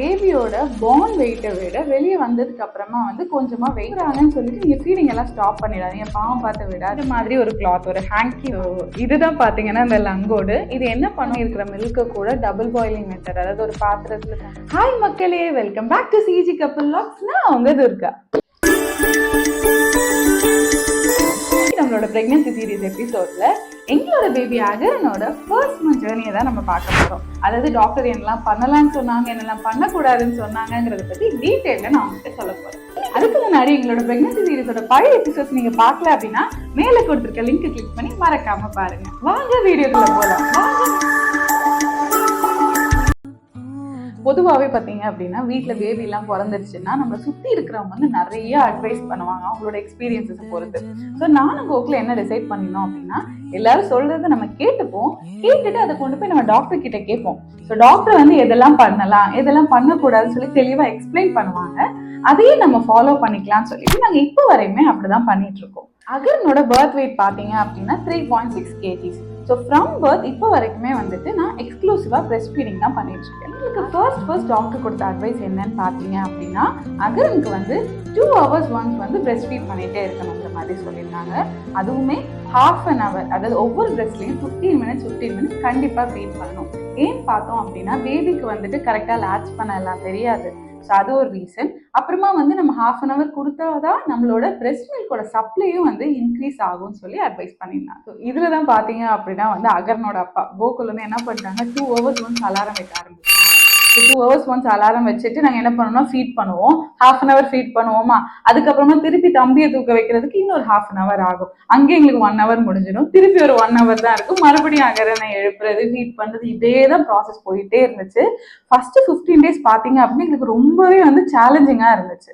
பேபியோட பார்ன் வெயிட்டை விட வெளியே வந்ததுக்கு அப்புறமா வந்து கொஞ்சமா வெயிட் ஆகுன்னு சொல்லிட்டு நீங்க ஃபீடிங் எல்லாம் ஸ்டாப் பண்ணிடாதீங்க. பாவம் பார்த்து விட அது மாதிரி ஒரு கிளாத் ஒரு ஹேங்கி இதுதான் பாத்தீங்கன்னா இந்த லங்கோடு இது என்ன பண்ண இருக்கிற மில்க கூட டபுள் பாயிலிங் மெத்தட் அதாவது ஒரு பாத்திரத்துல ஹாய் மக்களே வெல்கம் பேக் டு சிஜி கப்பல் லாக்ஸ் நான் உங்க துர்கா. நம்மளோட பிரெக்னன்சி சீரிஸ் எபிசோட்ல எங்களோட பேபி அகரனோட ஃபர்ஸ்ட் மந்த் ஜேர்னியை தான் நம்ம பார்க்க போகிறோம் அதாவது டாக்டர் என்னெல்லாம் பண்ணலாம்னு சொன்னாங்க என்னெல்லாம் பண்ணக்கூடாதுன்னு சொன்னாங்கங்கிறத பற்றி டீட்டெயிலில் நான் உங்கள்கிட்ட சொல்ல போகிறேன் அதுக்கு முன்னாடி எங்களோட பிரெக்னன்சி சீரிஸோட பழைய எபிசோட்ஸ் நீங்கள் பார்க்கல அப்படின்னா மேலே கொடுத்துருக்க லிங்க் கிளிக் பண்ணி மறக்காமல் பாருங்கள் வாங்க வீடியோக்குள்ளே போகலாம் வாங்க. பொதுவாகவே பார்த்தீங்க அப்படின்னா வீட்டில் பேபிலாம் பிறந்துருச்சுன்னா நம்மளை சுற்றி இருக்கிறவங்க வந்து நிறைய அட்வைஸ் பண்ணுவாங்க அவங்களோட எக்ஸ்பீரியன்ஸஸை பொறுத்து. ஸோ நானும் கோக்கில் என்ன டிசைட் பண்ணினோம் அப்படின்னா எல்லாரும் சொல்றத நம்ம கேட்டுப்போம். கேட்டுட்டு அதை கொண்டு போய் நம்ம டாக்டர் கிட்ட கேட்போம். ஸோ டாக்டர் வந்து எதெல்லாம் பண்ணலாம் எதெல்லாம் பண்ணக்கூடாதுன்னு சொல்லி தெளிவாக எக்ஸ்பிளைன் பண்ணுவாங்க. அதையே நம்ம ஃபாலோ பண்ணிக்கலாம்னு சொல்லிட்டு நாங்கள் இப்போ வரையுமே அப்படிதான் பண்ணிட்டு இருக்கோம். அகர்னோட பர்த் வெயிட் பார்த்தீங்க அப்படின்னா three point six KGs so from birth இப்போ வரைக்குமே வந்துட்டு நான் எக்ஸ்க்ளூசிவாக ப்ரெஸ் ஃபீடிங் தான் பண்ணிட்டு இருக்கேன் எங்களுக்கு ஃபர்ஸ்ட் ஃபர்ஸ்ட் டாக்டர் கொடுத்த அட்வைஸ் என்னன்னு பார்த்தீங்க அப்படின்னா அகரனுக்கு வந்து டூ ஹவர்ஸ் ஒன்ஸ் வந்து ப்ரெஸ் ஃபீட் பண்ணிகிட்டே இருக்கணுங்கிற மாதிரி சொல்லியிருந்தாங்க. அதுவுமே ஹாஃப் அன் ஹவர் அதாவது ஒவ்வொரு ப்ரெஸ்லையும் ஃபிஃப்டீன் மினிட்ஸ் ஃபிஃப்டீன் மினிட்ஸ் கண்டிப்பாக ஃபீட் பண்ணணும். ஏன் பார்த்தோம் அப்படின்னா பேபிக்கு வந்துட்டு கரெக்டாக லேட்ச் பண்ண எல்லாம் தெரியாது. ஸோ அது ஒரு ரீசன் அப்புறமா வந்து நம்ம ஹாஃப் அன் ஹவர் கொடுத்தாதான் நம்மளோட பிரெஸ்ட் மில்கோட சப்ளையும் வந்து இன்க்ரீஸ் ஆகும்னு சொல்லி அட்வைஸ் பண்ணியிருந்தாங்க. ஸோ இதில் தான் பார்த்தீங்க அப்படின்னா வந்து அகர்னோட அப்பா கோகுல் வந்து என்ன பண்ணிட்டாங்க? டூ ஹவர்ஸ் ஒன்ஸ் அலாரம் வைக்க ஆரம்பிச்சாங்க so two hours once alarm வச்சுட்டு நாங்கள் என்ன பண்ணோம்னா ஃபீட் பண்ணுவோம். ஹாஃப் அன் ஹவர் ஃபீட் பண்ணுவோமா? அதுக்கப்புறமா திருப்பி தம்பியை தூக்க வைக்கிறதுக்கு இன்னொரு ஹாஃப் அன் ஹவர் ஆகும். அங்கே எங்களுக்கு ஒன் ஹவர் முடிஞ்சிடும். திருப்பி ஒரு ஒன் ஹவர் தான் இருக்கும். மறுபடியும் அகரனை எழுப்புறது ஃபீட் பண்ணுறது இதே தான் ப்ராசஸ் போயிட்டே இருந்துச்சு. ஃபர்ஸ்ட் ஃபிஃப்டீன் டேஸ் பார்த்தீங்க அப்படின்னா எங்களுக்கு ரொம்பவே வந்து சேலஞ்சிங்காக இருந்துச்சு.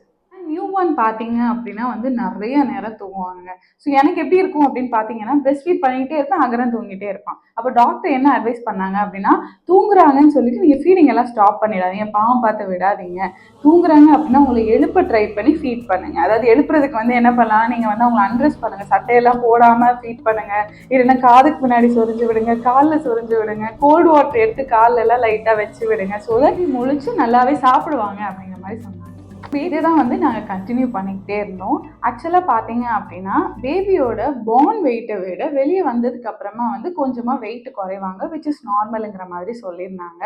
நியூ ஒன் பார்த்தீங்க அப்படின்னா வந்து நிறைய நேரம் தூங்குவாங்க. ஸோ எனக்கு எப்படி இருக்கும் அப்படின்னு பார்த்தீங்கன்னா பிரஸ்ட் ஃபீட் பண்ணிக்கிட்டே இருப்பேன் அகரம் தூங்கிட்டே இருப்பான். அப்போ டாக்டர் என்ன அட்வைஸ் பண்ணாங்க அப்படின்னா தூங்குறாங்கன்னு சொல்லிட்டு நீங்கள் ஃபீடிங் எல்லாம் ஸ்டாப் பண்ணிடாதீங்க. பாவம் பார்த்து விடாதீங்க. தூங்குறாங்க அப்படின்னா உங்களை எழுப்ப ட்ரை பண்ணி ஃபீட் பண்ணுங்க. அதாவது எழுப்புறதுக்கு வந்து என்ன பண்ணலாம்? நீங்கள் வந்து அவங்களை அண்ட்ரஸ் பண்ணுங்க. சட்டையெல்லாம் போடாமல் ஃபீட் பண்ணுங்க. இல்லைன்னா காதுக்கு முன்னாடி சொரிஞ்சு விடுங்க. காலில் சொரிஞ்சு விடுங்க. கோல்டு வாட்டர் எடுத்து காலில் எல்லாம் லைட்டாக வச்சு விடுங்க. ஸோ முழிச்சு நல்லாவே சாப்பிடுவாங்க அப்படிங்கிற மாதிரி சொன்னாங்க. இதை தான் வந்து நாங்கள் கண்டினியூ பண்ணிக்கிட்டே இருந்தோம். ஆக்சுவலாக பார்த்தீங்க அப்படின்னா பேபியோட பார்ன் வெயிட்டை விட வெளியே வந்ததுக்கு அப்புறமா வந்து கொஞ்சமாக வெயிட் குறைவாங்க விச் இஸ் நார்மலுங்கிற மாதிரி சொல்லியிருந்தாங்க.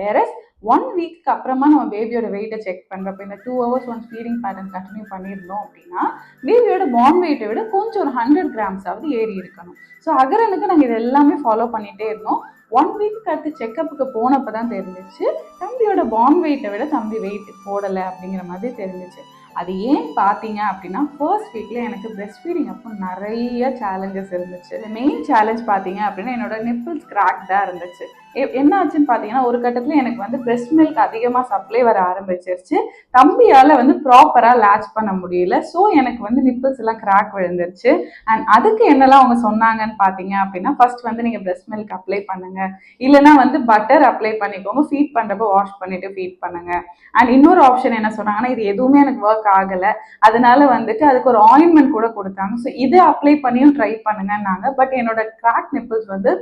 வேற ஒன் வீக்கு அப்புறமா நம்ம பேபியோட வெயிட்டை செக் பண்ணுறப்ப இந்த two hours one feeding pattern continue பண்ணியிருந்தோம் அப்படின்னா பேபியோட பார்ன் வெயிட்டை விட கொஞ்சம் ஒரு ஹண்ட்ரட் கிராம்ஸாவது ஏறி இருக்கணும். ஸோ அகரனுக்கு நாங்கள் இது எல்லாமே ஃபாலோ பண்ணிகிட்டே இருந்தோம். ஒன் வீக்கு அடுத்து செக்கப்புக்கு போனப்போ தான் தெரிஞ்சிச்சு தம்பி பான் வெயிட்டை விட தம்பி வெயிட் போடலை அப்படிங்கிற மாதிரி தெரிஞ்சிச்சு. அது ஏன் பார்த்தீங்க அப்படின்னா ஃபர்ஸ்ட் வீக்கில் எனக்கு பிரெஸ்ட் ஃபீடிங் அப்போ நிறைய சேலஞ்சஸ் இருந்துச்சு. மெயின் சேலஞ்ச் பார்த்தீங்க அப்படின்னா என்னோட நிப்பிள்ஸ் கிராக் தான் இருந்துச்சு. எ- என்ன ஆச்சுன்னு பார்த்தீங்கன்னா ஒரு கட்டத்தில் எனக்கு வந்து பிரெஸ்ட் மில்க் அதிகமாக சப்ளை வர ஆரம்பிச்சிருச்சு. தம்பியால் வந்து ப்ராப்பராக லேட்ச் பண்ண முடியல. ஸோ எனக்கு வந்து நிப்பிள்ஸ் எல்லாம் கிராக் விழுந்துருச்சு. அண்ட் அதுக்கு என்னெல்லாம் அவங்க சொன்னாங்கன்னு பார்த்தீங்க அப்படின்னா ஃபர்ஸ்ட் வந்து நீங்கள் பிரெஸ்ட் மில்க் அப்ளை பண்ணுங்க. இல்லைன்னா வந்து பட்டர் அப்ளை பண்ணிக்கோங்க. ஃபீட் பண்ணுறப்போ வாஷ் பண்ணிட்டு ஃபீட் பண்ணுங்க. அண்ட் இன்னொரு ஆப்ஷன் என்ன சொன்னாங்கன்னா இது எதுவுமே எனக்கு ஒர்க் ஆகலை. அதனால வந்துட்டு அதுக்கு ஒரு ஆயின்மெண்ட் கூட கொடுத்தாங்க. ஸோ இதை அப்ளை பண்ணியும் ட்ரை பண்ணுங்கன்னாங்க. பட் என்னோட கிராக் நிப்பிள்ஸ் வந்து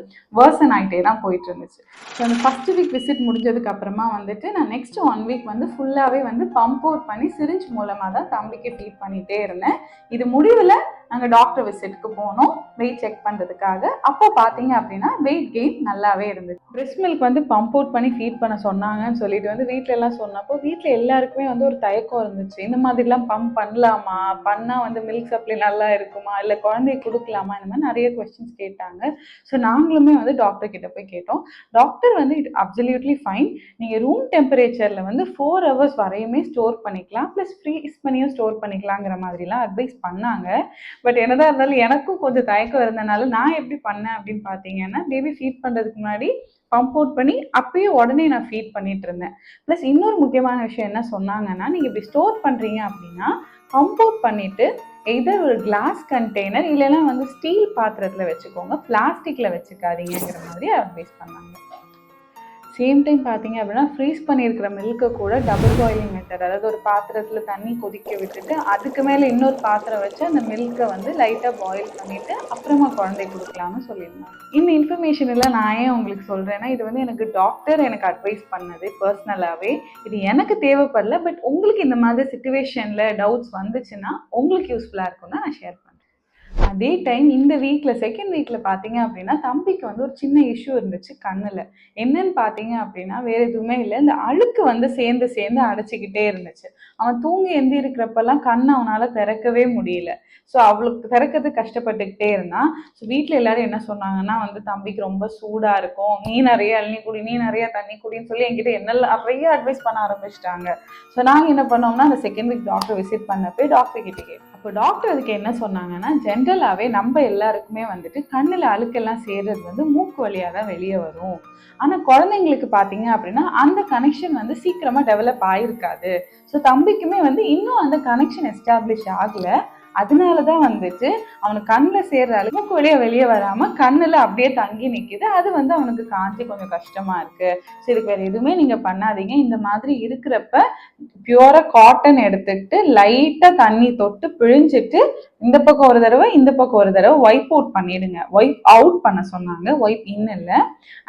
வேர்சன் ஆகிட்டே தான் போயிட்டு இருந்துச்சு. ஸோ அந்த ஃபர்ஸ்ட் வீக் விசிட் முடிஞ்சதுக்கு அப்புறமா வந்துட்டு நான் நெக்ஸ்ட் ஒன் வீக் வந்து ஃபுல்லாகவே வந்து பம்ப் அவுட் பண்ணி சிரிஞ்ச் மூலமாக தான் தம்பிக்கு ஃபீட் பண்ணிகிட்டே இருந்தேன். இது முடிவில் நாங்கள் டாக்டர் விசிட்டுக்கு போனோம். வெயிட் செக் பண்ணுறதுக்காக அப்போ பார்த்தீங்க அப்படின்னா வெயிட் கெயின் நல்லாவே இருந்துச்சு பிரெஸ்ட் மில்க் வந்து பம்ப் அவுட் பண்ணி ஃபீட் பண்ண சொன்னாங்கன்னு சொல்லிட்டு வந்து வீட்டில எல்லாம் சொன்னப்போ வீட்டில் எல்லாருக்குமே வந்து ஒரு தயக்கம் இருந்துச்சு. இந்த மாதிரிலாம் பம்ப் பண்ணலாமா? பண்ணால் வந்து மில்க் சப்ளை நல்லா இருக்குமா? இல்லை குழந்தைய கொடுக்கலாமா? இந்த மாதிரி நிறைய கொஸ்டின்ஸ் கேட்டாங்க. ஸோ நாங்களுமே வந்து டாக்டர் கிட்ட போய் கேட்டோம். டாக்டர் வந்து இட் அப்சல்யூட்லி ஃபைன் நீங்கள் ரூம் டெம்பரேச்சரில் வந்து ஃபோர் ஹவர்ஸ் வரையுமே ஸ்டோர் பண்ணிக்கலாம். ப்ளஸ் ஃப்ரீஸ் பண்ணியும் ஸ்டோர் பண்ணிக்கலாங்கிற மாதிரிலாம் அட்வைஸ் பண்ணாங்க. பட் என்னதான் இருந்தாலும் எனக்கும் கொஞ்சம் தயக்கம் இருந்தனால நான் எப்படி பண்ணேன் அப்படின்னு பார்த்தீங்கன்னா பேபி ஃபீட் பண்ணுறதுக்கு முன்னாடி பம்ப் அவுட் பண்ணி அப்பயே உடனே நான் ஃபீட் பண்ணிட்டு இருந்தேன். ப்ளஸ் இன்னொரு முக்கியமான விஷயம் என்ன சொன்னாங்கன்னா நீங்கள் இப்படி ஸ்டோர் பண்ணுறீங்க அப்படின்னா பம்ப் அவுட் பண்ணிட்டு எதர் ஒரு கிளாஸ் கண்டெய்னர் இல்லைன்னா வந்து ஸ்டீல் பாத்திரத்தில் வச்சுக்கோங்க பிளாஸ்டிக்கில் வச்சுக்காதீங்கிற மாதிரி அட்வைஸ் பண்ணாங்க. சேம் டைம் பார்த்தீங்க அப்படின்னா ஃப்ரீஸ் பண்ணியிருக்கிற மில்க்கை கூட டபுள் பாயிலிங் மெத்தட் அதாவது ஒரு பாத்திரத்தில் தண்ணி கொதிக்க விட்டுட்டு அதுக்கு மேலே இன்னொரு பாத்திரம் வச்சு அந்த மில்க்கை வந்து லைட்டாக பாயில் பண்ணிவிட்டு அப்புறமா குழந்தை கொடுக்கலாம்னு சொல்லியிருந்தாங்க. இந்த இன்ஃபர்மேஷன் எல்லாம் நான் ஏன் உங்களுக்கு சொல்கிறேன்னா இது வந்து எனக்கு டாக்டர் எனக்கு அட்வைஸ் பண்ணது பர்சனலாகவே இது எனக்கு தேவைப்படல பட் உங்களுக்கு இந்த மாதிரி சுச்சுவேஷனில் டவுட்ஸ் வந்துச்சுன்னா உங்களுக்கு யூஸ்ஃபுல்லாக இருக்கும் தான் நான் ஷேர் பண்ணுறேன் அதே டைம் இந்த வீக்கில் செகண்ட் வீக்கில் பார்த்தீங்க அப்படின்னா தம்பிக்கு வந்து ஒரு சின்ன இஷ்யூ இருந்துச்சு கண்ணில். என்னன்னு பார்த்தீங்க அப்படின்னா வேற எதுவுமே இல்லை. இந்த அழுக்கு வந்து சேர்ந்து சேர்ந்து அடைச்சிக்கிட்டே இருந்துச்சு. அவன் தூங்கி எந்திரிக்கிறப்பெல்லாம் கண் அவனால் திறக்கவே முடியல. ஸோ அவளுக்கு திறக்கிறது கஷ்டப்பட்டுக்கிட்டே இருந்தான். ஸோ வீட்டில் எல்லாரும் என்ன சொன்னாங்கன்னா வந்து தம்பிக்கு ரொம்ப சூடாக இருக்கும். நீ நிறைய அள்ளி குடி நீ நிறைய தண்ணி குடின்னு சொல்லி என்கிட்ட என்னெல்லாம் நிறைய அட்வைஸ் பண்ண ஆரம்பிச்சிட்டாங்க. ஸோ நாங்கள் என்ன பண்ணோம்னா அந்த செகண்ட் வீக் டாக்டர் விசிட் பண்ண போய் டாக்டர் கிட்ட கேட்டோம். இப்போ டாக்டர் அதுக்கு என்ன சொன்னாங்கன்னா ஜென்ரலாகவே நம்ம எல்லாருக்குமே வந்துட்டு கண்ணில் அழுக்கெல்லாம் சேர்றது வந்து மூக்கு வழியாக தான் வெளியே வரும். ஆனால் குழந்தைங்களுக்கு பார்த்தீங்க அப்படின்னா அந்த கனெக்ஷன் வந்து சீக்கிரமாக டெவலப் ஆகிருக்காது ஸோ தம்பிக்குமே வந்து இன்னும் அந்த கனெக்ஷன் எஸ்டாப்ளிஷ் ஆகலை. அதனால தான் வந்துட்டு அவனுக்கு கண்ணில் சேர்ற அளவு மூக்கு வெளியே வராமல் கண்ணில் அப்படியே தங்கி நிற்கிது அது வந்து அவனுக்கு காஞ்சி கொஞ்சம் கஷ்டமாக இருக்குது ஸோ இதுக்கு வேறு எதுவுமே நீங்கள் பண்ணாதீங்க. இந்த மாதிரி இருக்கிறப்ப பியூரா காட்டன் எடுத்துக்கிட்டு லைட்டாக தண்ணி தொட்டு பிழிஞ்சிட்டு இந்த பக்கம் ஒரு தடவை இந்த பக்கம் ஒரு தடவை ஒய்ப் அவுட் பண்ணிடுங்க. ஒய்ப் அவுட் பண்ண சொன்னாங்க. ஒய்ப் இன் இல்லை.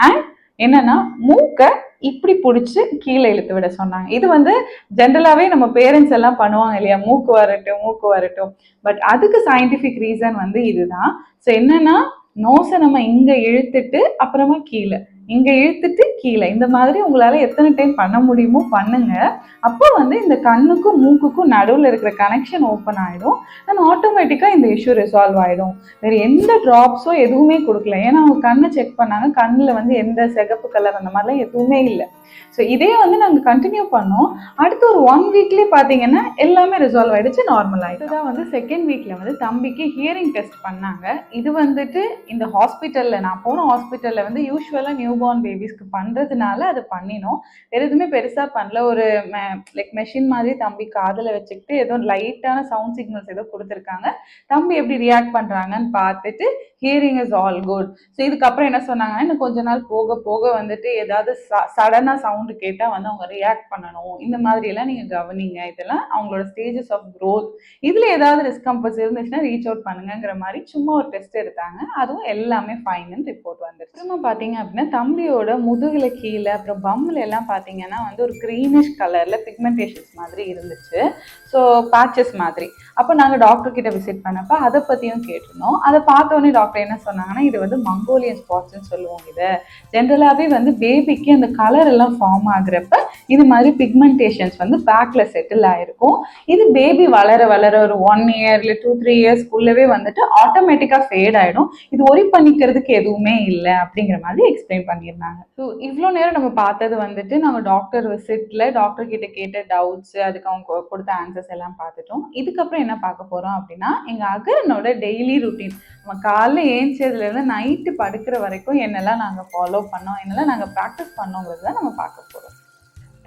அண்ட் என்னன்னா மூக்கை இப்படி பிடிச்சி கீழே இழுத்து விட சொன்னாங்க. இது வந்து ஜென்ரலாகவே நம்ம பேரண்ட்ஸ் எல்லாம் பண்ணுவாங்க இல்லையா? மூக்கு வரட்டும் மூக்கு வரட்டும். பட் அதுக்கு சயின்டிஃபிக் ரீசன் வந்து இதுதான். ஸோ என்னன்னா நோஸை நம்ம இங்கே இழுத்துட்டு அப்புறமா கீழே. இங்கே இழுத்துட்டு கீழே. இந்த மாதிரி உங்களால் எத்தனை டைம் பண்ண முடியுமோ பண்ணுங்க. அப்போ வந்து இந்த கண்ணுக்கும் மூக்குக்கும் நடுவில் இருக்கிற கனெக்ஷன் ஓப்பன் ஆகிடும் அண்ட் ஆட்டோமேட்டிக்காக இந்த இஷ்யூ ரிசால்வ் ஆகிடும் வேறு எந்த ட்ராப்ஸோ எதுவுமே கொடுக்கல. ஏன்னா அவங்க கண்ணை செக் பண்ணாங்க. கண்ணில் வந்து எந்த சிகப்பு கலர் அந்த மாதிரிலாம் எதுவுமே இல்லை. ஸோ இதே வந்து நாங்கள் கண்டினியூ பண்ணோம். அடுத்து ஒரு ஒன் வீக்லேயே பார்த்தீங்கன்னா எல்லாமே ரிசால்வ் ஆயிடுச்சு நார்மல் ஆயிடுச்சு தான் வந்து செகண்ட் வீக்கில் வந்து தம்பிக்கு ஹியரிங் டெஸ்ட் பண்ணாங்க. இது வந்துட்டு இந்த ஹாஸ்பிட்டலில் நான் போன ஹாஸ்பிட்டலில் வந்து யூஸ்வலாக நியூ நியூபார்ன் பேபிஸ்க்கு பண்ணுறதுனால அதை பண்ணினோம். வேறு எதுவுமே பெருசாக பண்ணல. ஒரு லைக் மெஷின் மாதிரி தம்பி காதில் வச்சுக்கிட்டு ஏதோ லைட்டான சவுண்ட் சிக்னல்ஸ் ஏதோ கொடுத்துருக்காங்க. தம்பி எப்படி ரியாக்ட் பண்ணுறாங்கன்னு பார்த்துட்டு hearing is all good so இதுக்கப்புறம் என்ன சொன்னாங்கன்னா இன்னும் கொஞ்ச நாள் போக போக வந்துட்டு ஏதாவது சடனாக சவுண்டு கேட்டால் வந்து அவங்க ரியாக்ட் பண்ணணும். இந்த மாதிரியெல்லாம் நீங்கள் கவனிங்க. இதெல்லாம் அவங்களோட ஸ்டேஜஸ் ஆஃப் க்ரோத் இதில் ஏதாவது டிஸ்கம்பல்ஸ் இருந்துச்சுன்னா ரீச் அவுட் பண்ணுங்கிற மாதிரி சும்மா ஒரு டெஸ்ட் எடுத்தாங்க. அதுவும் எல்லாமே ஃபைனுன்னு ரிப்போர்ட் வந்துருச்சு. திரும்ப பார்த்தீங்க அப்படின்னா கம்பியோட முதுகில் கீழே அப்புறம் பம்மில் எல்லாம் பார்த்தீங்கன்னா வந்து ஒரு க்ரீனிஷ் கலரில் பிக்மெண்டேஷன்ஸ் மாதிரி இருந்துச்சு. ஸோ பேச்சஸ் மாதிரி. அப்போ நாங்கள் டாக்டர் கிட்ட விசிட் பண்ணப்போ அதை பற்றியும் கேட்டிருந்தோம். அதை பார்த்தோன்னே டாக்டர் என்ன சொன்னாங்கன்னா இது வந்து மங்கோலியன் ஸ்பாட்ஸ்ன்னு சொல்லுவோம் இதை. ஜென்ரலாகவே வந்து பேபிக்கு அந்த கலர் எல்லாம் ஃபார்ம் ஆகுறப்ப இது மாதிரி பிக்மெண்டேஷன்ஸ் வந்து பேக்கில் செட்டில் ஆகிருக்கும் இது பேபி வளர வளர ஒரு ஒன் இயர் இல்லை டூ த்ரீ இயர்ஸ்க்குள்ளவே வந்துட்டு ஆட்டோமேட்டிக்காக ஃபேட் ஆகிடும் இது ஒரி பண்ணிக்கிறதுக்கு எதுவுமே இல்லை அப்படிங்கிற மாதிரி எக்ஸ்பிளைன் பண்ணியிருந்தாங்க ஸோ இவ்வளோ நேரம் நம்ம பார்த்தது வந்துட்டு நம்ம டாக்டர் விசிட்ல டாக்டர் கிட்ட கேட்ட டவுட்ஸ் அதுக்கு அவங்க கொ- கொடுத்த ஆன்சர்ஸ் எல்லாம் பார்த்துட்டோம். இதுக்கப்புறம் என்ன பார்க்க போகிறோம் அப்படின்னா எங்கள் அகரனோட டெய்லி ருட்டீன் நம்ம காலைல ஏஞ்சதுலேருந்து நைட்டு படுக்கிற வரைக்கும் என்னெல்லாம் நாங்கள் ஃபாலோ பண்ணோம் என்னெல்லாம் நாங்கள் ப்ராக்டிஸ் பண்ணோங்கிறது தான் நம்ம பார்க்க போகிறோம்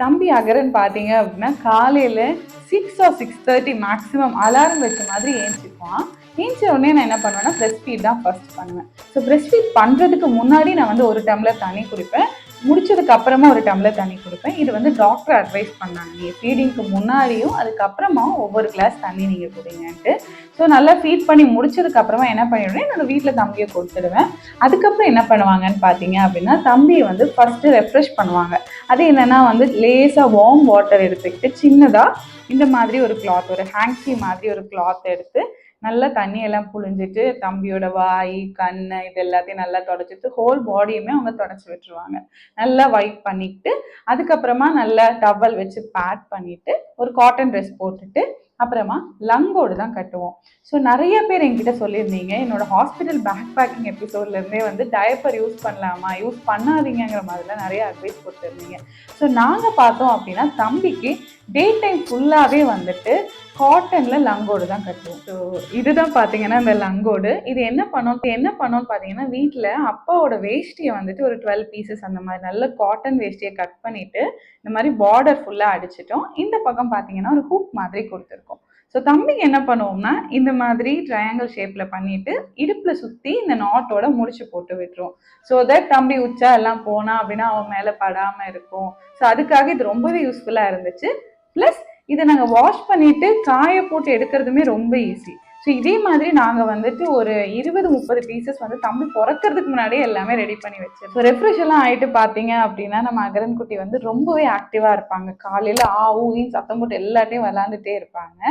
தம்பி அகரன் பார்த்தீங்க அப்படின்னா காலையில் six or six thirty maximum alarm வச்ச மாதிரி ஏஞ்சிக்குவான். ஏஞ்ச உடனே நான் என்ன பண்ணுவேன்னா ப்ரெஸ் ஃபீட் தான் ஃபர்ஸ்ட் பண்ணுவேன். ஸோ ப்ரெஸ் ஃபீட் பண்ணுறதுக்கு முன்னாடி நான் வந்து ஒரு டம்ளர் தண்ணி குடிப்பேன். முடிச்சதுக்கு அப்புறமா ஒரு டம்ளர் தண்ணி கொடுப்பேன். இது வந்து டாக்டர் அட்வைஸ் பண்ணாங்க. நீங்கள் ஃபீடிங்க்கு முன்னாடியும் அதுக்கப்புறமா ஒவ்வொரு கிளாஸ் தண்ணி நீங்கள் கொடுங்கன்ட்டு. ஸோ நல்லா ஃபீட் பண்ணி முடிச்சதுக்கு அப்புறமா என்ன பண்ணிடுவேன்? என்னோட வீட்டில் தம்பியை கொடுத்துடுவேன். அதுக்கப்புறம் என்ன பண்ணுவாங்கன்னு பார்த்தீங்க அப்படின்னா தம்பியை வந்து ஃபஸ்ட்டு ரெஃப்ரெஷ் பண்ணுவாங்க. அது என்னன்னா வந்து லேசாக வார்ம் வாட்டர் எடுத்துக்கிட்டு சின்னதாக இந்த மாதிரி ஒரு கிளாத் ஒரு ஹேங்கி மாதிரி ஒரு கிளாத் எடுத்து நல்லா தண்ணியெல்லாம் புழிஞ்சிட்டு தம்பியோட வாய் கண் இது எல்லாத்தையும் நல்லா தொடச்சிட்டு ஹோல் பாடியுமே அவங்க தொடச்சி விட்டுருவாங்க. நல்லா வைப் பண்ணிட்டு அதுக்கப்புறமா நல்லா டவல் வச்சு பேட் பண்ணிட்டு ஒரு காட்டன் ட்ரெஸ் போட்டுட்டு அப்புறமா லங்கோடு தான் கட்டுவோம். ஸோ நிறைய பேர் என்கிட்ட சொல்லியிருந்தீங்க என்னோட ஹாஸ்பிட்டல் பேக் பேக்கிங் எபிசோட்லேருந்தே வந்து டயப்பர் யூஸ் பண்ணலாமா யூஸ் பண்ணாதீங்கங்கிற மாதிரிலாம் நிறைய அட்வைஸ் கொடுத்துருந்தீங்க. ஸோ நாங்கள் பார்த்தோம் அப்படின்னா தம்பிக்கு டே டைம் ஃபுல்லாகவே வந்துட்டு காட்டனில் லங்கோடு தான் கட்டுவோம். ஸோ இதுதான் பார்த்தீங்கன்னா இந்த லங்கோடு. இது என்ன பண்ணோம்? என்ன பண்ணோம்னு பார்த்தீங்கன்னா வீட்டில் அப்பாவோட வேஷ்டியை வந்துட்டு ஒரு டுவெல் பீசஸ் அந்த மாதிரி நல்ல காட்டன் வேஷ்டியை கட் பண்ணிவிட்டு இந்த மாதிரி பார்டர் ஃபுல்லாக அடிச்சிட்டோம். இந்த பக்கம் பார்த்தீங்கன்னா ஒரு ஹூக் மாதிரி கொடுத்துருக்கோம். ஸோ தம்பிக்கு என்ன பண்ணுவோம்னா இந்த மாதிரி ட்ரையாங்கிள் ஷேப்ல பண்ணிட்டு இடுப்புல சுத்தி இந்த நாட்டோட முடிச்சு போட்டு விட்டுருவோம் ஸோ தட் தம்பி உச்சா எல்லாம் போனா அப்படின்னா அவன் மேல படாம இருக்கும். ஸோ அதுக்காக இது ரொம்பவே யூஸ்ஃபுல்லா இருந்துச்சு. ப்ளஸ் இதை நாங்கள் வாஷ் பண்ணிட்டு காய போட்டு எடுக்கிறதுமே ரொம்ப ஈஸி ஸோ இதே மாதிரி நாங்கள் வந்துட்டு ஒரு இருபது முப்பது பீசஸ் வந்து தம்பி பிறக்கிறதுக்கு முன்னாடியே எல்லாமே ரெடி பண்ணி வச்சிருக்கோம். ஸோ ரெஃப்ரெஷ் எல்லாம் ஆகிட்டு பார்த்தீங்க அப்படின்னா நம்ம அகரன் குட்டி வந்து ரொம்பவே ஆக்டிவாக இருப்பாங்க. காலையில் ஆ ஊயின் சத்தம் போட்டு எல்லாத்தையும் விளாண்டுட்டே இருப்பாங்க.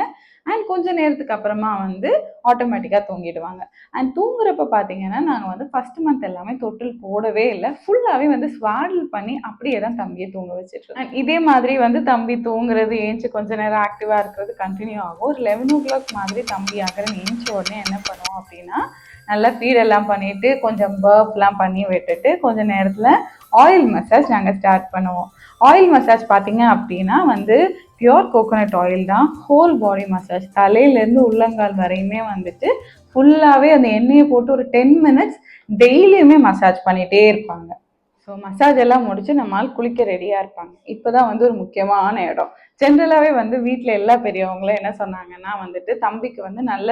அண்ட் கொஞ்ச நேரத்துக்கு அப்புறமா வந்து ஆட்டோமேட்டிக்காக தூங்கிடுவாங்க. அண்ட் தூங்குறப்ப பார்த்தீங்கன்னா நாங்கள் வந்து ஃபர்ஸ்ட் மந்த் எல்லாமே தொட்டில் போடவே இல்லை. ஃபுல்லாகவே வந்து ஸ்வாடில் பண்ணி அப்படியே தான் தம்பியை தூங்க வச்சிட்டு அண்ட் இதே மாதிரி வந்து தம்பி தூங்குறது ஏஞ்சி கொஞ்ச நேரம் ஆக்டிவாக இருக்கிறது கண்டினியூ ஆகும். ஒரு லெவன் ஓ கிளாக் மாதிரி தம்பி அகரன் ஏஞ்ச உடனே என்ன பண்ணுவோம் அப்படின்னா நல்லா ஃபீடெல்லாம் பண்ணிவிட்டு பண்ணிட்டு கொஞ்சம் பர்ப்லாம் பண்ணி விட்டுட்டு கொஞ்ச நேரத்தில் ஆயில் மசாஜ் நாங்கள் ஸ்டார்ட் பண்ணுவோம். ஆயில் மசாஜ் பார்த்தீங்க அப்படின்னா வந்து பியோர் கோகோனட் ஆயில் தான். ஹோல் பாடி மசாஜ் தலையிலேருந்து உள்ளங்கால் வரையுமே வந்துட்டு ஃபுல்லாகவே அந்த எண்ணெயை போட்டு ஒரு டென் மினிட்ஸ் டெய்லியுமே மசாஜ் பண்ணிகிட்டே இருப்பாங்க. ஸோ மசாஜ் எல்லாம் முடிச்சு நம்மால் குளிக்க ரெடியாக இருப்பாங்க. இப்போ தான் வந்து ஒரு முக்கியமான இடம். ஜென்ரலாகவே வந்து வீட்டில் எல்லா பெரியவங்களும் என்ன சொன்னாங்கன்னா வந்துட்டு தம்பிக்கு வந்து நல்ல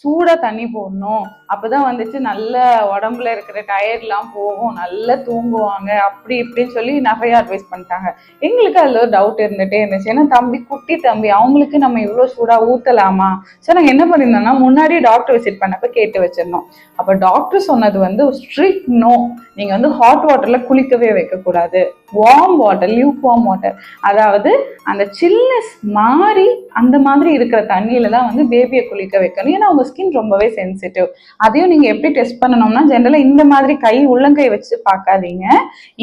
சூடாக தண்ணி போடணும். அப்போ தான் வந்துட்டு நல்ல உடம்புல இருக்கிற டயர்ட்லாம் போகும். நல்லா தூங்குவாங்க. அப்படி இப்படின்னு சொல்லி நிறைய அட்வைஸ் பண்ணிட்டாங்க. எங்களுக்கு அதில் ஒரு டவுட் இருந்துகிட்டே இருந்துச்சு. ஏன்னா தம்பி குட்டி தம்பி அவங்களுக்கு நம்ம இவ்வளோ சூடாக ஊற்றலாமா ஸோ நாங்கள் என்ன பண்ணியிருந்தோம்னா முன்னாடி டாக்டர் விசிட் பண்ணப்போ கேட்டு வச்சிருந்தோம். அப்போ டாக்டர் சொன்னது வந்து ஸ்ட்ரிக்ட் நோ நீங்கள் வந்து ஹாட் வாட்டரில் குளிக்கவே வைக்கக்கூடாது. Warm water lukewarm water அதாவது அந்த சில்னஸ் மாறி அந்த மாதிரி இருக்கிற தண்ணியில தான் வந்து பேபியை குளிக்க வைக்கணும். ஏன்னா அவங்க ஸ்கின் ரொம்பவே சென்சிட்டிவ் அதையும் நீங்க எப்படி டெஸ்ட் பண்ணணும்னா ஜென்ரலா இந்த மாதிரி கை உள்ளங்கை வச்சு பார்க்காதீங்க.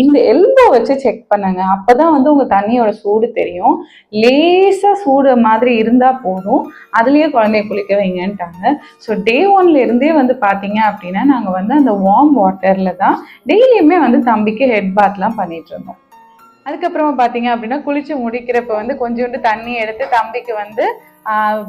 இந்த எல்போ வச்சு செக் பண்ணுங்க. அப்பதான் வந்து உங்க தண்ணியோட சூடு தெரியும். லேசா சூடு மாதிரி இருந்தா போதும். அதுலயே குழந்தைய குளிக்க வைங்கன்ட்டாங்க. ஸோ டே ஒன்ல இருந்தே வந்து பாத்தீங்க அப்படின்னா நாங்க வந்து அந்த வார்ம் வாட்டர்ல தான் டெய்லியுமே வந்து தம்பிக்கு ஹெட் பாத்லாம் பண்ணிட்டு இருந்தோம். அதுக்கப்புறமா பார்த்தீங்க அப்படின்னா குளிச்சு முடிக்கிறப்ப வந்து கொஞ்சோண்டு தண்ணி எடுத்து தம்பிக்கு வந்து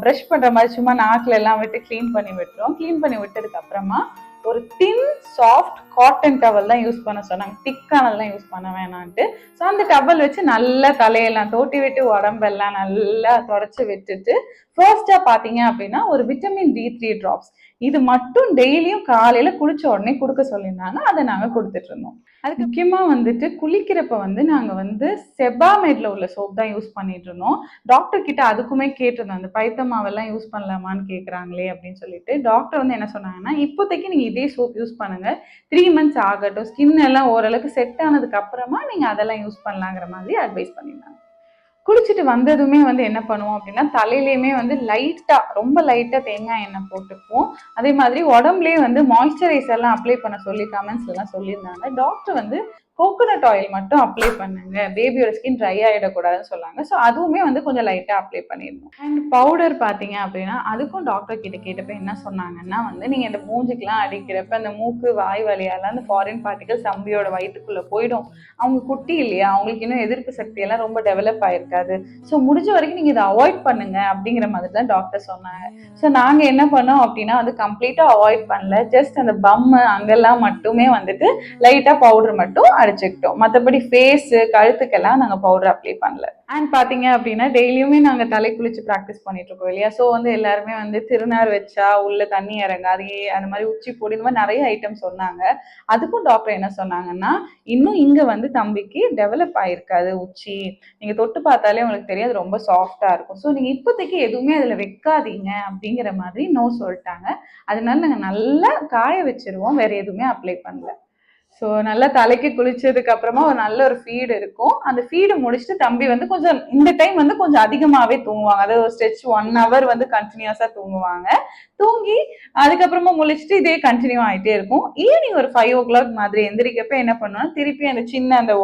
ப்ரஷ் பண்ணுற மாதிரி சும்மா நாக்கில் எல்லாம் விட்டு க்ளீன் பண்ணி விட்டுரும் க்ளீன் பண்ணி விட்டதுக்கு அப்புறமா ஒரு தின் சாஃப்ட் காட்டன் டவல் தான் யூஸ் பண்ண சொன்னாங்க. திக்கானதெல்லாம் யூஸ் பண்ண வேணான்ட்டு. ஸோ அந்த டவல் வச்சு நல்லா தலையெல்லாம் தோட்டி விட்டு உடம்பெல்லாம் நல்லா தொடச்சி விட்டுட்டு ஃபர்ஸ்டா பார்த்தீங்க அப்படின்னா ஒரு விட்டமின் டி த்ரீ ட்ராப்ஸ் இது மட்டும் டெய்லியும் காலையில குளிச்ச உடனே கொடுக்க சொல்லியிருந்தாங்க. அதை நாங்கள் கொடுத்துட்டு இருந்தோம். அதுக்கு முக்கியமாக வந்துட்டு குளிக்கிறப்ப வந்து நாங்கள் வந்து செபாமேட்ல உள்ள சோப் தான் யூஸ் பண்ணிட்டு இருந்தோம். டாக்டர் கிட்ட அதுக்குமே கேட்டிருந்தோம். அந்த பைத்த மாவெல்லாம் யூஸ் பண்ணலாமான்னு கேட்குறாங்களே அப்படின்னு சொல்லிட்டு. டாக்டர் வந்து என்ன சொன்னாங்கன்னா இப்போதைக்கு நீங்கள் இதே சோப் யூஸ் பண்ணுங்க. த்ரீ மந்த்ஸ் ஆகட்டும் ஸ்கின் எல்லாம் ஓரளவுக்கு செட் ஆனதுக்கு அப்புறமா நீங்க அதெல்லாம் யூஸ் பண்ணலாங்கிற மாதிரி அட்வைஸ் பண்ணியிருந்தாங்க குளிச்சுட்டு வந்ததுமே வந்து என்ன பண்ணுவோம் அப்படின்னா தலையிலையுமே வந்து லைட்டா ரொம்ப லைட்டா தேங்காய் எண்ணெய் போட்டுப்போம் அதே மாதிரி உடம்புலயே வந்து மாய்ஸ்சரைசர் எல்லாம் அப்ளை பண்ண சொல்லி கமெண்ட்ஸ் எல்லாம் சொல்லியிருந்தாங்க. டாக்டர் வந்து கோகோனட் ஆயில் மட்டும் அப்ளை பண்ணுங்க. பேபியோட ஸ்கின் ட்ரை ஆகிடக்கூடாதுன்னு சொன்னாங்க ஸோ அதுவுமே வந்து கொஞ்சம் லைட்டாக அப்ளை பண்ணிடணும். அண்ட் பவுடர் பார்த்தீங்க அப்படின்னா அதுக்கும் டாக்டர் கிட்ட கேட்டப்ப என்ன சொன்னாங்கன்னா வந்து நீங்கள் இந்த மூஞ்சுக்கெலாம் அடிக்கிறப்ப அந்த மூக்கு வாய் வழியாலாம் அந்த ஃபாரின் பார்ட்டிகல் தம்பியோட வயிற்றுக்குள்ளே போயிடும். அவங்க குட்டி இல்லையா? அவங்களுக்கு இன்னும் எதிர்ப்பு சக்தியெல்லாம் ரொம்ப டெவலப் ஆயிருக்காது. ஸோ முடிஞ்ச வரைக்கும் நீங்கள் இதை அவாய்ட் பண்ணுங்க அப்படிங்கிற மாதிரி தான் டாக்டர் சொன்னாங்க. ஸோ நாங்கள் என்ன பண்ணோம் அப்படின்னா வந்து கம்ப்ளீட்டாக அவாய்ட் பண்ணல. ஜஸ்ட் அந்த பம்மு அங்கெல்லாம் மட்டுமே வந்துட்டு லைட்டாக பவுடர் மட்டும் அடிச்சுக்கிட்டோம் மற்றபடி ஃபேஸு கழுத்துக்கெல்லாம் நாங்கள் பவுடர் அப்ளை பண்ணல. அண்ட் பார்த்தீங்க அப்படின்னா டெய்லியுமே நாங்கள் தலை குளிச்சு ப்ராக்டிஸ் பண்ணிட்டு இருக்கோம் இல்லையா? ஸோ வந்து எல்லாருமே வந்து திருநார் வச்சா உள்ள தண்ணி இறங்காது அந்த மாதிரி உச்சி பொடி இந்த மாதிரி நிறைய ஐட்டம் சொன்னாங்க. அதுக்கும் டாக்டர் என்ன சொன்னாங்கன்னா இன்னும் இங்கே வந்து தம்பிக்கு டெவலப் ஆயிருக்காது உச்சி. நீங்கள் தொட்டு பார்த்தாலே உங்களுக்கு தெரியாது ரொம்ப சாஃப்டாக இருக்கும். ஸோ நீங்கள் இப்போதைக்கு எதுவுமே அதில் வைக்காதீங்க அப்படிங்கிற மாதிரி நோ சொல்லிட்டாங்க. அதனால நாங்கள் நல்லா காய வச்சிருவோம் வேற எதுவுமே அப்ளை பண்ணல. ஸோ நல்லா தலைக்கு குளிச்சதுக்கு அப்புறமா ஒரு நல்ல ஒரு ஃபீடு இருக்கும். அந்த ஃபீடு முடிச்சுட்டு தம்பி வந்து கொஞ்சம் இந்த டைம் வந்து கொஞ்சம் அதிகமாகவே தூங்குவாங்க. அதாவது ஒரு ஸ்ட்ரெச் ஒன் ஹவர் வந்து கண்டினியூஸாக தூங்குவாங்க. தூங்கி அதுக்கப்புறமா முழிச்சிட்டு இதே கண்டினியூ ஆகிட்டே இருக்கும். ஈவினிங் ஒரு ஃபைவ் ஓ கிளாக் மாதிரி எந்திரிக்கப்ப என்ன பண்ணுவோம்னா திருப்பி அந்த சின்ன அந்த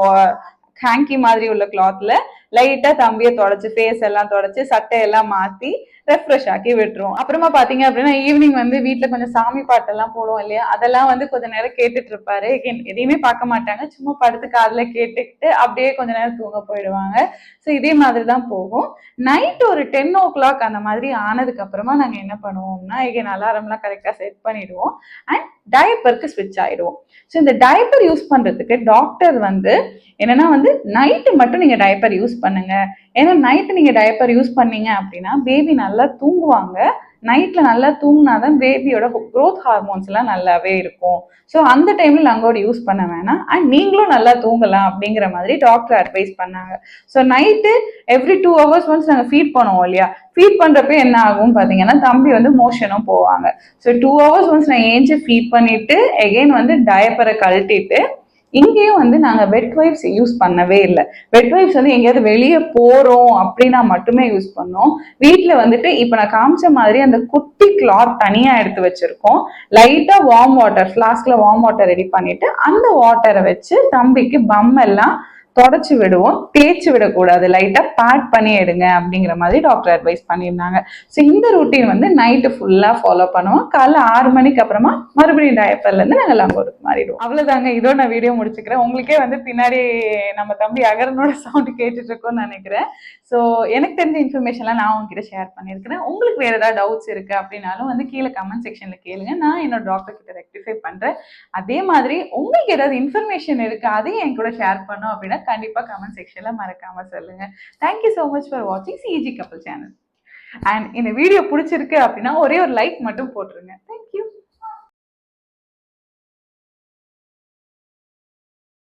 ஹேங்கி மாதிரி உள்ள கிளாத்ல லைட்டா தம்பியை தொடச்சு ஃபேஸ் எல்லாம் தொடச்சு சட்டையெல்லாம் மாத்தி ரெஃப்ரெஷ் ஆக்கி விட்டுருவோம். அப்புறமா பாத்தீங்க அப்படின்னா ஈவினிங் வந்து வீட்டுல கொஞ்சம் சாமி பாட்டெல்லாம் போடுவோம் இல்லையா? அதெல்லாம் வந்து கொஞ்ச நேரம் கேட்டுட்டு இருப்பாரு. எதையுமே பார்க்க மாட்டாங்க. சும்மா படுத்து காதுல கேட்டுக்கிட்டு அப்படியே கொஞ்ச நேரம் தூங்க போயிடுவாங்க. ஸோ இதே மாதிரி தான் போகும். நைட் ஒரு டென் ஓ கிளாக் அந்த மாதிரி ஆனதுக்கு அப்புறமா நாங்க என்ன பண்ணுவோம்னா எகைன் அலாரம்லாம் கரெக்டா செட் பண்ணிடுவோம். அண்ட் டயப்பருக்கு ஸ்விட்ச் ஆயிடுவோம். ஸோ இந்த டயப்பர் யூஸ் பண்ணுறதுக்கு டாக்டர் வந்து என்னன்னா வந்து நைட்டு மட்டும் நீங்கள் டயப்பர் யூஸ் பண்ணுங்க. ஏன்னா நைட்டு நீங்கள் டயப்பர் யூஸ் பண்ணீங்க அப்படின்னா பேபி நல்லா தூங்குவாங்க. நைட்ல நல்லா தூங்கினா தான் பேபியோட க்ரோத் ஹார்மோன்ஸ் எல்லாம் நல்லாவே இருக்கும். ஸோ அந்த டைம்ல லங்கோடு யூஸ் பண்ண வேணாம். அண்ட் நீங்களும் நல்லா தூங்கலாம் அப்படிங்கிற மாதிரி டாக்டர் அட்வைஸ் பண்ணாங்க. So night every two hours once நாங்கள் ஃபீட் பண்ணுவோம் இல்லையா? ஃபீட் பண்ணுறப்ப என்ன ஆகும் பார்த்தீங்கன்னா தம்பி வந்து மோஷனும் போவாங்க. ஸோ டூ ஹவர்ஸ் ஒன்ஸ் நான் ஏஞ்சி ஃபீட் பண்ணிட்டு எகைன் வந்து டயப்பரை கழட்டிட்டு இங்கேயும் வந்து நாங்கள் வெட் வைப்ஸ் யூஸ் பண்ணவே இல்லை. வெட் வைப்ஸ் வந்து எங்கேயாவது வெளியே போகிறோம் அப்படின்னா மட்டுமே யூஸ் பண்ணோம். வீட்டில் வந்துட்டு இப்போ நான் காமிச்ச மாதிரி அந்த குட்டி கிளாத் தனியாக எடுத்து வச்சுருக்கோம். லைட்டாக வார்ம் வாட்டர் ஃப்ளாஸ்கில் வார்ம் வாட்டர் ரெடி பண்ணிவிட்டு அந்த வாட்டரை வச்சு தம்பிக்கு பம் எல்லாம் தொடச்சி விடுவோம் தேய்ச்சி விடக்கூடாது. லைட்டாக பேட் பண்ணி எடுங்க அப்படிங்கிற மாதிரி டாக்டர் அட்வைஸ் பண்ணியிருந்தாங்க. ஸோ இந்த ரூட்டீன் வந்து நைட்டு ஃபுல்லாக ஃபாலோ பண்ணுவோம். காலைல ஆறு மணிக்கு அப்புறமா மறுபடியும் டயப்பர்லேருந்து நாங்கள் லங்கோருக்கு மாறிடுவோம். அவ்வளோதாங்க இதோ நான் வீடியோ முடிச்சுக்கிறேன். உங்களுக்கே வந்து பின்னாடி நம்ம தம்பி அகரனோட சவுண்டு கேட்டுட்டு இருக்கோம்னு நினைக்கிறேன். ஸோ எனக்கு தெரிஞ்ச இன்ஃபர்மேஷன்லாம் நான் உங்ககிட்ட ஷேர் பண்ணியிருக்கிறேன். உங்களுக்கு வேறு ஏதாவது டவுட்ஸ் இருக்குது அப்படின்னாலும் வந்து கீழே கமெண்ட் செக்ஷனில் கேளுங்க. நான் என்னோட டாக்டர் கிட்ட ரெக்டிஃபை பண்ணுறேன் அதே மாதிரி உங்களுக்கு ஏதாவது இன்ஃபர்மேஷன் இருக்குது அதையும் என் கூட ஷேர் பண்ணோம் அப்படின்னா கண்டிப்பாக கமெண்ட் செக்ஷனில் மறக்காமல் சொல்லுங்கள் thank you so much for வாட்சிங் சிஜி கப்பல் சேனல் அண்ட் இந்த வீடியோ பிடிச்சிருக்கு அப்படின்னா ஒரே ஒரு லைக் மட்டும் போட்டுருங்க. தேங்க்யூ